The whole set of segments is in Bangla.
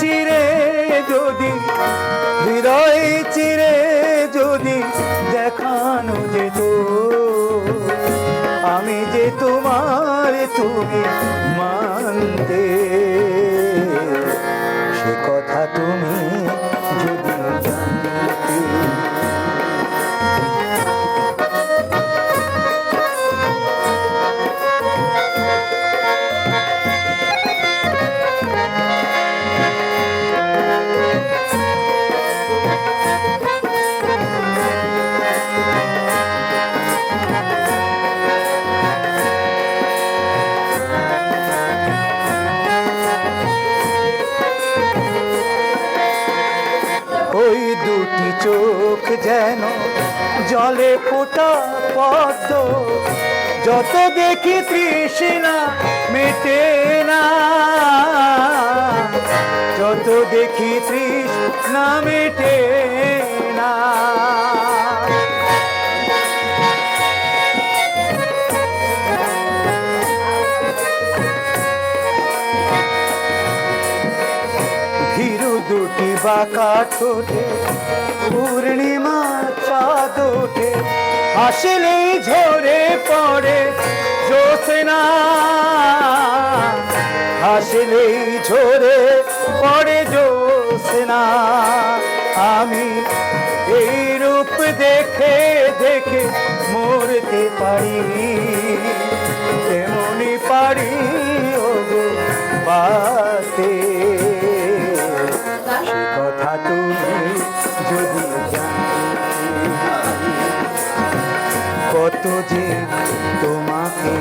চিরে যদি, হৃদয় চিরে যদি দেখানো যেত। আমি যে তোমার তুমি মানতে, সে কথা তুমি দুটি চোখ যেন জলে ফোটা পদ্ম। যত দেখি তৃষ্ণা মেটে না। যত দেখি তৃষ্ণা মেটে না। বাঁকা ঠোঁটে, পূর্ণিমা চাঁদ ওঠে। আসলেই ঝরে পড়ে জোসেনা। আসলেই ঝরে পড়ে জোসেনা। আমি এই রূপ দেখে দেখে মরতে পারি। সে কথা তুমি যদি কত যে তোমাকে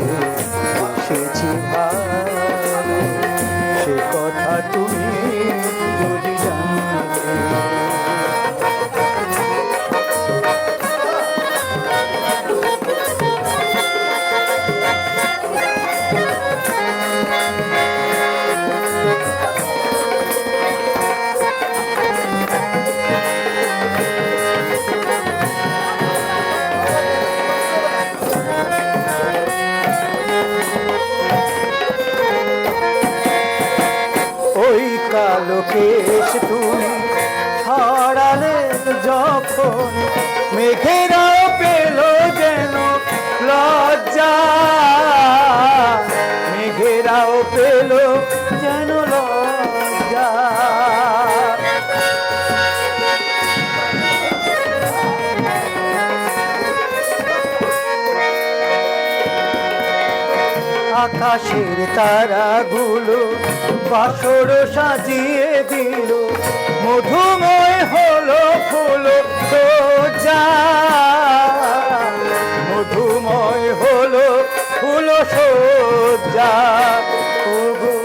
কালো কেশ তুমি ছড়ালে যখন মেঘেরাও আকাশের তারাগুলো বাসর সাজিয়ে দিল। মধুময় হলো ফুলো মধুময় হলো ফুল সোজা। ওগো,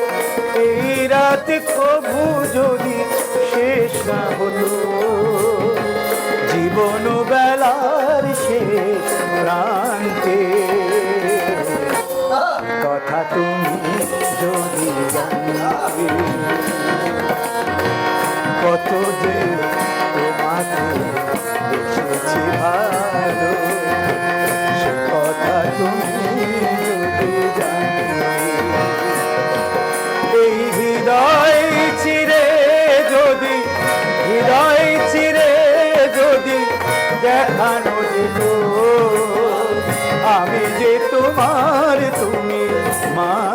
এই রাত কবু যদি শেষ না হলো জীবন বেলার শেষ প্রান্তে তুমি যদি জানতে কত যে তোমাকে এসেছি ভালো সে কথা তুমি যদি এই হৃদয় চিরে যদি হৃদয় চিরে যদি দেখানো যেত আমি যে তোমার তুমি my